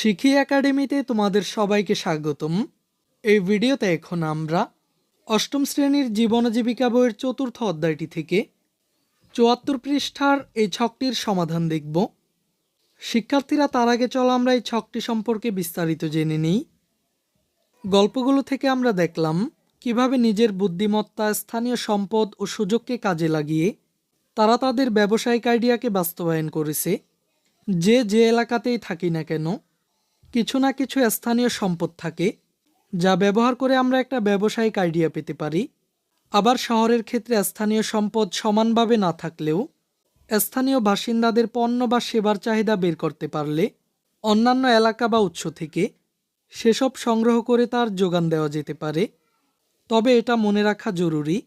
শিখি একাডেমিতে তোমাদের সবাইকে স্বাগতম। এই ভিডিওতে এখন আমরা অষ্টম শ্রেণির জীবন জীবিকা বইয়ের চতুর্থ অধ্যায়টি থেকে চুয়াত্তর পৃষ্ঠার এই ছকটির সমাধান দেখব। শিক্ষার্থীরা, তার আগে চলো আমরা এই ছকটি সম্পর্কে বিস্তারিত জেনে নিই। গল্পগুলো থেকে আমরা দেখলাম কীভাবে নিজের বুদ্ধিমত্তা, স্থানীয় সম্পদ ও সুযোগকে কাজে লাগিয়ে তারা তাদের ব্যবসায়িক আইডিয়াকে বাস্তবায়ন করেছে। যে যে এলাকাতেই থাকি না কেন কিছু না কিছু স্থানীয় সম্পদ থাকে, যা ব্যবহার করে আমরা একটা ব্যবসায়িক আইডিয়া পেতে পারি। আবার শহরের ক্ষেত্রে স্থানীয় সম্পদ সমানভাবে না থাকলেও স্থানীয় বাসিন্দাদের পণ্য বা সেবার চাহিদা বের করতে পারলে অন্যান্য এলাকা বা উৎস থেকে সেসব সংগ্রহ করে তার যোগান দেওয়া যেতে পারে। তবে এটা মনে রাখা জরুরি,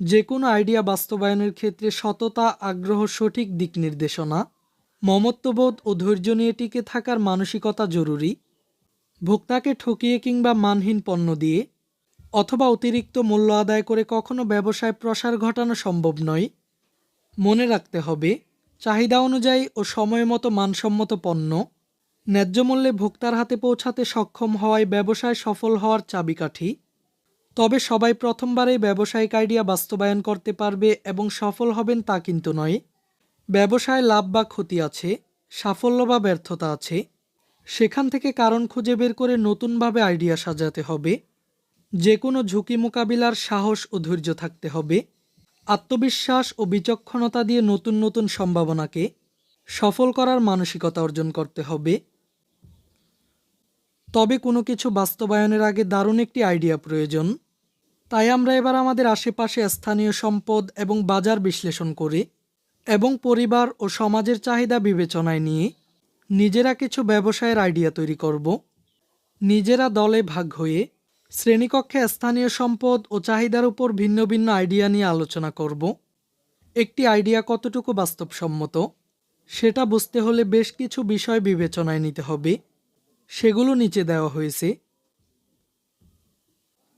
যে কোনো আইডিয়া বাস্তবায়নের ক্ষেত্রে সততা, আগ্রহ, সঠিক দিক নির্দেশনা মমত্ববোধ ও ধৈর্য নিয়ে টিকে থাকার মানসিকতা জরুরি। ভোক্তাকে ঠকিয়ে কিংবা মানহীন পণ্য দিয়ে, অথবা অতিরিক্ত মূল্য আদায় করে কখনো ব্যবসায় প্রসার ঘটানো সম্ভব নয়। মনে রাখতে হবে, চাহিদা অনুযায়ী ও সময় মতো মানসম্মত পণ্য ন্যায্য মূল্যে ভোক্তার হাতে পৌঁছাতে সক্ষম হওয়ায় ব্যবসায় সফল হওয়ার চাবিকাঠি। তবে সবাই প্রথমবারেই ব্যবসায়িক আইডিয়া বাস্তবায়ন করতে পারবে এবং সফল হবেন তা কিন্তু নয়। ব্যবসায় লাভ বা ক্ষতি আছে, সাফল্য বা ব্যর্থতা আছে, সেখান থেকে কারণ খুঁজে বের করে নতুনভাবে আইডিয়া সাজাতে হবে যে কোনো ঝুঁকি মোকাবিলার সাহস ও ধৈর্য থাকতে হবে, আত্মবিশ্বাস ও বিচক্ষণতা দিয়ে নতুন নতুন সম্ভাবনাকে সফল করার মানসিকতা অর্জন করতে হবে। তবে কোনো কিছু বাস্তবায়নের আগে দারুণ একটি আইডিয়া প্রয়োজন। তাই আমরা এবার আমাদের আশেপাশে স্থানীয় সম্পদ এবং বাজার বিশ্লেষণ করে এবং পরিবার ও সমাজের চাহিদা বিবেচনায় নিয়ে নিজেরা কিছু ব্যবসায়ের আইডিয়া তৈরি করব। নিজেরা দলে ভাগ হয়ে শ্রেণীকক্ষে স্থানীয় সম্পদ ও চাহিদার উপর ভিন্ন ভিন্ন আইডিয়া নিয়ে আলোচনা করব। একটি আইডিয়া কতটুকু বাস্তবসম্মত, সেটা বুঝতে হলে বেশ কিছু বিষয় বিবেচনায় নিতে হবে। সেগুলো নিচে দেওয়া হয়েছে।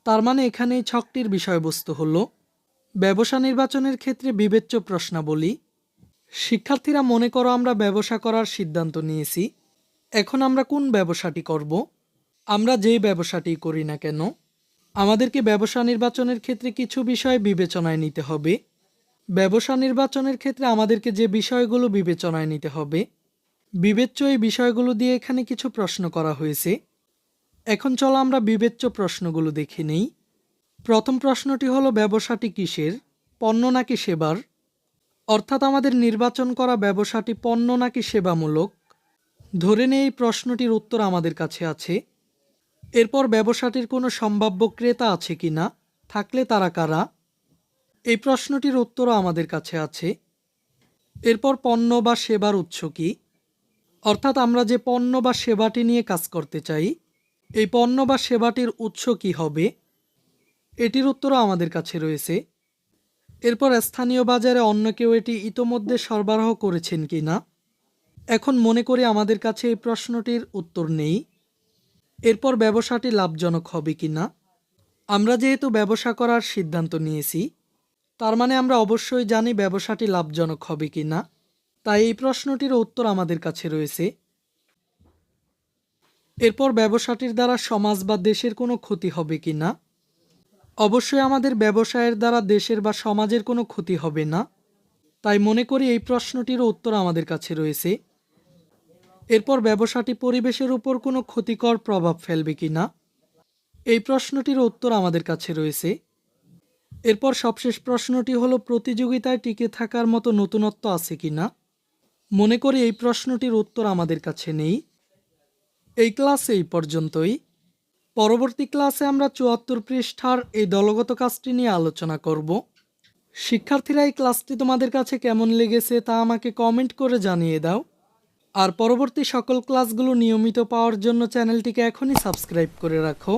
তার মানে এখানে ছকটির বিষয়বস্তু হলো, ব্যবসা নির্বাচনের ক্ষেত্রে বিবেচ্য প্রশ্নাবলী শিক্ষার্থীরা মনে করো আমরা ব্যবসা করার সিদ্ধান্ত নিয়েছি। এখন আমরা কোন ব্যবসাটি করব? আমরা যেই ব্যবসাটি করি না কেন, আমাদেরকে ব্যবসা নির্বাচনের ক্ষেত্রে কিছু বিষয় বিবেচনায় নিতে হবে। ব্যবসা নির্বাচনের ক্ষেত্রে আমাদেরকে যে বিষয়গুলো বিবেচনায় নিতে হবে, বিবেচ্য এই বিষয়গুলো দিয়ে এখানে কিছু প্রশ্ন করা হয়েছে। এখন চলো আমরা বিবেচ্য প্রশ্নগুলো দেখে নেই। প্রথম প্রশ্নটি হলো, ব্যবসাটি কিসের? পণ্য নাকি সেবার? অর্থাৎ আমাদের নির্বাচন করা ব্যবসাটি পণ্য নাকি সেবামূলক? ধরে নিয়ে এই প্রশ্নটির উত্তর আমাদের কাছে আছে। এরপর ব্যবসাটির কোনো সম্ভাব্য ক্রেতা আছে কি না? থাকলে তারা কারা? এই প্রশ্নটির উত্তরও আমাদের কাছে আছে। এরপর পণ্য বা সেবার উৎস কি? অর্থাৎ আমরা যে পণ্য বা সেবাটি নিয়ে কাজ করতে চাই, এই পণ্য বা সেবাটির উৎস কি হবে? এটির উত্তরও আমাদের কাছে রয়েছে। এরপর স্থানীয় বাজারে অন্য কেউ এটি ইতোমধ্যে সরবরাহ করেছেন কি না এখন মনে করি আমাদের কাছে এই প্রশ্নটির উত্তর নেই। এরপর ব্যবসাটি লাভজনক হবে কি না আমরা যেহেতু ব্যবসা করার সিদ্ধান্ত নিয়েছি, তার মানে আমরা অবশ্যই জানি ব্যবসাটি লাভজনক হবে কি না তাই এই প্রশ্নটির উত্তর আমাদের কাছে রয়েছে। এরপর ব্যবসাটির দ্বারা সমাজ বা দেশের কোনো ক্ষতি হবে কি না অবশ্যই আমাদের ব্যবসায়ের দ্বারা দেশের বা সমাজের কোনো ক্ষতি হবে না। তাই মনে করি এই প্রশ্নটিরও উত্তর আমাদের কাছে রয়েছে। এরপর ব্যবসাটি পরিবেশের উপর কোনো ক্ষতিকর প্রভাব ফেলবে কি না, এই প্রশ্নটির উত্তর আমাদের কাছে রয়েছে। এরপর সবশেষ প্রশ্নটি হলো, প্রতিযোগিতায় টিকে থাকার মতো নতুনত্ব আছে কি না? মনে করি এই প্রশ্নটির উত্তর আমাদের কাছে নেই। এই ক্লাসে এই পর্যন্তই। পরবর্তী ক্লাসে আমরা চুয়াত্তর পৃষ্ঠার এই দলগত কাজটি নিয়ে আলোচনা করব। শিক্ষার্থীরা এই ক্লাসটি তোমাদের কাছে কেমন লেগেছে তা আমাকে কমেন্ট করে জানিয়ে দাও। আর পরবর্তী সকল ক্লাসগুলো নিয়মিত পাওয়ার জন্য চ্যানেলটিকে এখনই সাবস্ক্রাইব করে রাখো।